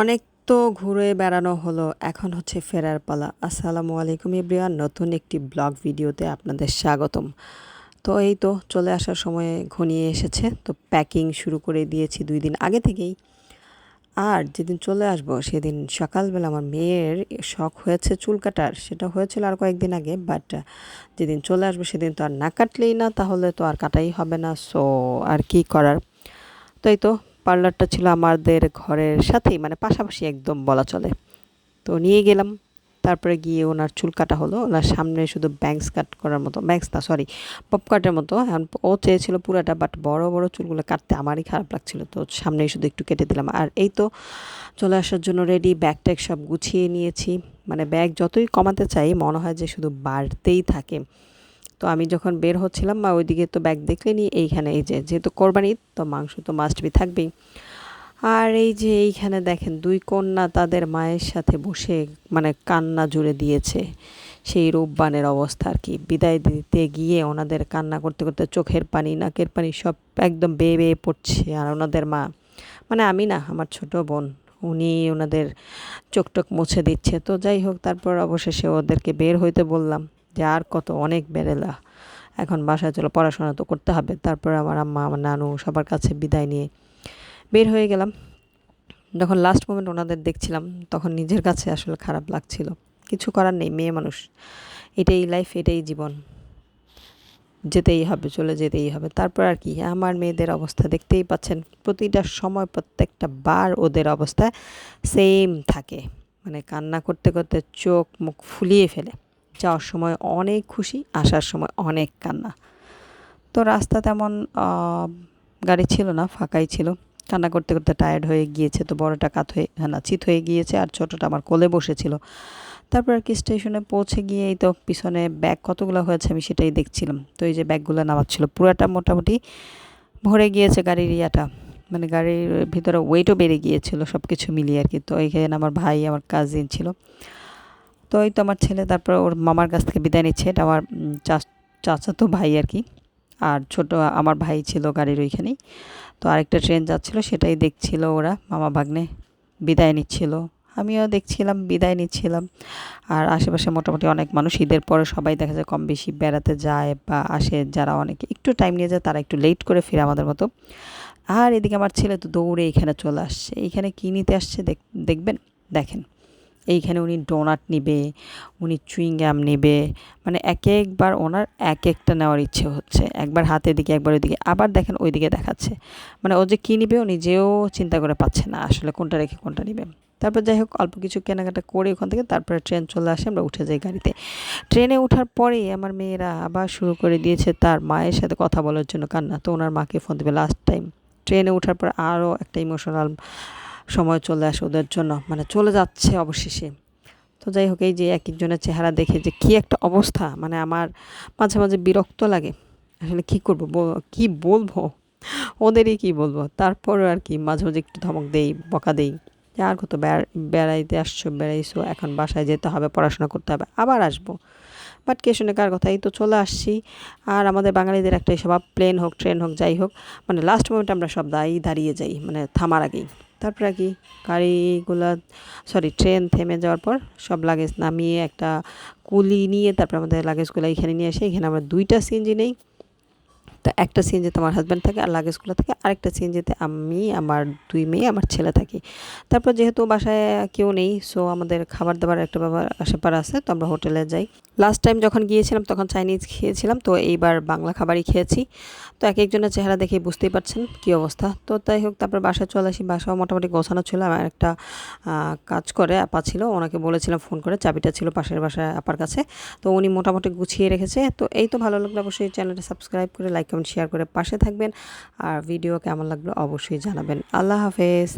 অনেক তো ঘুরে বেড়ানো হলো, এখন হচ্ছে ফেরার পালা। আসসালামু আলাইকুম ইব্রিয়ান নতুন একটি ব্লগ ভিডিওতে আপনাদের স্বাগতম। তো এই তো চলে আসার সময় ঘনিয়ে এসেছে, তো প্যাকিং শুরু করে দিয়েছি দুই দিন আগে থেকেই। আর যেদিন চলে আসব সেদিন সকালবেলা আমার মেয়ের শখ হয়েছে চুল কাটার, সেটা হয়েছিল আর কয়েকদিন আগে বাট যেদিন চলে আসব সেদিন তো আর না কাটলেই না, তাহলে তো আর কাটাই হবে না সো আর কি করার? তাই তো পার্লারটা ছিল আমাদের ঘরের সাথেই মানে পাশাপাশি একদম বলা চলে। তো নিয়ে গেলাম, তারপরে গিয়ে ওনার চুল কাটা হলো। ওনার সামনে শুধু ব্যাংকস কাট করার মতো ব্যাংকস না সরি পপ কাটের মতো। এখন ও চেয়েছিল পুরাটা বাট বড় বড় চুলগুলো কাটতে আমারই খারাপ লাগছিল। তো সামনেই শুধু একটু কেটে দিলাম। আর এই তো চলে আসার জন্য রেডি ব্যাগ ট্যাগ সব গুছিয়ে নিয়েছি। মানে ব্যাগ যতই কমাতে চাই, মনে হয় যে শুধু বাড়তেই থাকে। তো আমি যখন বের হচ্ছিলাম বা ওইদিকে তো ব্যাগ দেখলেনি, এইখানে এই যে, যেহেতু কোরবানি তো মাংস তো মাস্ট বি থাকবেই। আর এই যে এইখানে দেখেন, দুই কন্যা তাদের মায়ের সাথে বসে মানে কান্না জুড়ে দিয়েছে। সেই রূপবানের অবস্থা আর কি। বিদায় দিতে গিয়ে ওনাদের কান্না করতে করতে চোখের পানি, নাকের পানি সব একদম বেয়ে বেয়ে পড়ছে। আর ওনাদের মা মানে আমি না, আমার ছোট বোন, উনি ওনাদের চোখ টোক মুছে দিচ্ছে। তো যাই হোক, তারপর অবশেষে ওদেরকে বের হইতে বললাম। যে আর কত, অনেক বেড়েলা এখন বাসায় চলো, পড়াশোনা তো করতে হবে। তারপর আমার আম্মা, আমার নানু সবার কাছে বিদায় নিয়ে বের হয়ে গেলাম। যখন লাস্ট মোমেন্ট ওনাদের দেখছিলাম, তখন নিজের কাছে আসলে খারাপ লাগছিল। কিছু করার নেই, মেয়ে মানুষ। এটাই লাইফ এটাই জীবন। যেতেই হবে, চলে যেতেই হবে। তারপর আর কি, আমার মেয়েদের অবস্থা দেখতেই পাচ্ছেন। প্রতিটা সময়, প্রত্যেকটা বার ওদের অবস্থা সেম থাকে। মানে কান্না করতে করতে চোখ, মুখ ফুলিয়ে ফেলে। যাওয়ার সময় অনেক খুশি, আসার সময় অনেক কান্না। তো রাস্তা তেমন গাড়ি ছিল না, ফাঁকাই ছিল। কান্না করতে করতে টায়ার্ড হয়ে গিয়েছে, তো বড়টা কাত হয়ে হ্যাঁ চিত হয়ে গিয়েছে আর ছোটোটা আমার কোলে বসেছিল। তারপর আর কি স্টেশনে পৌঁছে গিয়েই তো পিছনে ব্যাগ কতগুলো হয়েছে আমি সেটাই দেখছিলাম। তো এই যে ব্যাগগুলো নামাচ্ছিল, পুরাটা মোটামুটি ভরে গিয়েছে গাড়ির ইয়াটা। মানে গাড়ির ভিতরে ওয়েটও বেড়ে গিয়েছিল সব কিছু মিলিয়ে আর কি। তো এইখানে আমার ভাই, আমার কাজিন ছিল। তো এই তো আমার ছেলে, তারপর ওর মামার কাছ থেকে বিদায় নিচ্ছে। এটা আমার চাচা তো ভাই আর কি। আর ছোট, আমার ভাই ছিল গাড়ির ওইখানেই। তো আরেকটা ট্রেন যাচ্ছিল, সেটাই দেখছিল ওরা, মামা ভাগ্নে বিদায় নিচ্ছিল। আমিও দেখছিলাম, বিদায় নিচ্ছিলাম। আর আশেপাশে মোটামুটি অনেক মানুষ, ঈদের পরে সবাই দেখা যায় কম বেশি বেড়াতে যায় বা আসে যারা অনেকে। একটু টাইম নিয়ে যায়, তারা একটু লেট করে ফিরে আমাদের মতো। আর এদিকে আমার ছেলে তো দৌড়ে এখানে চলে আসছে। এইখানে কী নিতে আসছে দেখবেন? দেখেন। এইখানে উনি ডোনাট নিবে, উনি চুইংগাম নেবে মানে এক একবার ওনার এক একটা নেওয়ার ইচ্ছে হচ্ছে। একবার হাতের দিকে একবার ওইদিকে, আবার দেখেন ওইদিকে দেখাচ্ছে। মানে ও যে কী নিবে ও নিজেও চিন্তা করে পাচ্ছে না আসলে কোনটা রেখে কোনটা নিবে। তারপর যাই হোক, অল্প কিছু কেনাকাটা করে ওখান থেকে তারপরে ট্রেন চলে আসে, আমরা উঠে যাই গাড়িতে। ট্রেনে ওঠার পরেই আমার মেয়েরা আবার শুরু করে দিয়েছে তার মায়ের সাথে কথা বলার জন্য কান্না। তো ওনার মাকে ফোন দেবে লাস্ট টাইম ট্রেনে ওঠার পর আরও একটা ইমোশনাল সময় চলে আসে ওদের জন্য মানে চলে যাচ্ছে অবশেষে। তো যাই হোক, এই যে এক একজনের চেহারা দেখে যে কী একটা অবস্থা মানে আমার মাঝে মাঝে বিরক্ত লাগে। আসলে কী করব কি বলব? ওদেরই কি বলব? তারপর আর কি, মাঝে মাঝে একটু ধমক দেই, বকা দেই। আর কত বেড়াইতে আসছো, বেড়াইছো, এখন বাসায় যেতে হবে, পড়াশোনা করতে হবে, আবার আসব। বাট কে শুনে কার কথা, এই তো চলে আসছি। আর আমাদের বাঙালিদের একটাই স্বভাব প্লেন হোক ট্রেন হোক, যাই হোক মানে লাস্ট মোমেন্টে আমরা সব দায়ী দাঁড়িয়ে যাই মানে থামার আগেই। তারপরে কি গাড়িগুলো সরি ট্রেন থেমে যাওয়ার পর সব লাগেজ নামিয়ে একটা কুলি নিয়ে তারপর আমাদের লাগেজগুলো এখানে নিয়ে আসে এখানে আমরা দুইটা সিএনজি নেই। তো একটা সিএনজিতে আমার হাজব্যান্ড থাকে আর লাগেজগুলো থাকে। আরেকটা সিএনজিতে আমি, আমার দুই মেয়ে, আমার ছেলে থাকি। তারপর যেহেতু বাসায় কেউ নেই সো আমাদের খাবার দাবার একটা ব্যাপার আশেপার আছে, তো আমরা হোটেলে যাই। লাস্ট টাইম যখন গিয়েছিলাম তখন চাইনিজ খেয়েছিলাম, তো এইবার বাংলা খাবারই খেয়েছি। তো এক একজনের চেহারা দেখে বুঝতেই পারছেন কী অবস্থা। তো তাই হোক, তারপর বাসায় চলে আসি। বাসাও মোটামুটি গোছানো ছিল, আমার একটা কাজ করে আপা ছিল, ওনাকে বলেছিলাম ফোন করে, চাবিটা ছিল পাশের বাসায়, আপার কাছে। তো উনি মোটামুটি গুছিয়ে রেখেছে। তো এই তো ভালো লাগল, অবশ্যই চ্যানেলটা সাবস্ক্রাইব করে লাইক কমেন্ট শেয়ার করে পাশে থাকবেন। আর ভিডিও কেমন লাগল অবশ্যই জানাবেন। আল্লাহ হাফেজ।